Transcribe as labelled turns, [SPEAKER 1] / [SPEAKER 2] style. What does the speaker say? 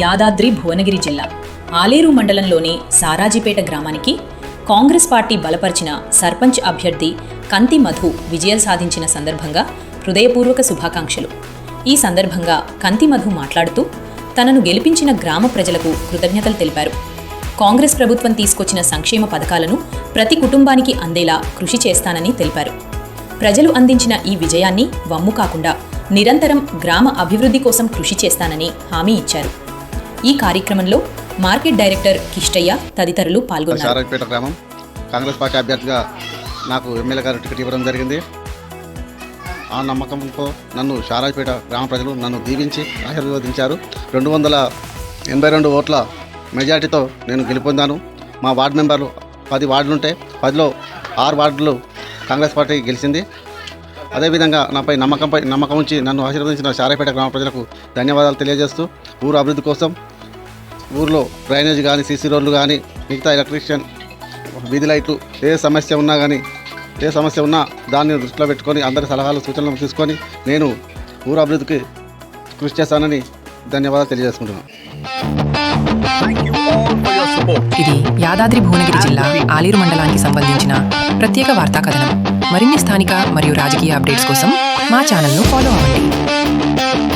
[SPEAKER 1] యాదాద్రి భువనగిరి జిల్లా. ఆలేరు మండలంలోని సారాజీపేట గ్రామానికి కాంగ్రెస్ పార్టీ బలపరిచిన సర్పంచ్ అభ్యర్థి కంతి మధు విజయం సాధించిన సందర్భంగా హృదయపూర్వక శుభాకాంక్షలు. ఈ సందర్భంగా కంతి మధు మాట్లాడుతూ తనను గెలిపించిన గ్రామ ప్రజలకు కృతజ్ఞతలు తెలిపారు. కాంగ్రెస్ ప్రభుత్వం తీసుకొచ్చిన సంక్షేమ పథకాలను ప్రతి కుటుంబానికి అందేలా కృషి చేస్తానని తెలిపారు. ప్రజలు అందించిన ఈ విజయాన్ని వమ్ము కాకుండా నిరంతరం గ్రామ అభివృద్ధి కోసం కృషి చేస్తానని హామీ ఇచ్చారు. ఈ కార్యక్రమంలో మార్కెట్ డైరెక్టర్ కిష్టయ్య తదితరులు పాల్గొన్నారు.
[SPEAKER 2] గ్రామం కాంగ్రెస్ పార్టీ అభ్యర్థిగా నాకు ఎమ్మెల్యే గారు టికెట్ ఇవ్వడం జరిగింది. ఆ నమ్మకంతో నన్ను షారాజ్పేట గ్రామ ప్రజలు నన్ను దీవించి ఆశీర్వదించారు. రెండు వందల ఎనభై రెండు ఓట్ల మెజార్టీతో నేను గెలుపొందాను. మా వార్డు మెంబర్లు పది వార్డులు ఉంటే పదిలో ఆరు వార్డులు కాంగ్రెస్ పార్టీ గెలిచింది. అదేవిధంగా నాపై నమ్మకంపై నమ్మకం ఉంచి నన్ను ఆశీర్వదించిన షారాజపేట గ్రామ ప్రజలకు ధన్యవాదాలు తెలియజేస్తూ ఊరు అభివృద్ధి కోసం ఊర్లో డ్రైనేజ్ కానీ సీసీ రోడ్లు కానీ మిగతా ఎలక్ట్రీషియన్ వీధి లైట్లు ఏ సమస్య ఉన్నా కానీ ఏ సమస్య ఉన్నా దాన్ని దృష్టిలో పెట్టుకొని అందరి సలహాలు సూచనలు తీసుకొని నేను ఊరు అభివృద్ధికి కృషి చేస్తానని ధన్యవాదాలు తెలియజేసుకుంటున్నాను.
[SPEAKER 3] ఇది యాదాద్రి భువనగిరి జిల్లా ఆలేరు మండలానికి సంబంధించిన ప్రత్యేక వార్తా కథనం మరిన్ని స్థానిక మరియు రాజకీయ అప్డేట్స్ కోసం మా ఛానల్ను ఫాలో అవ్వండి.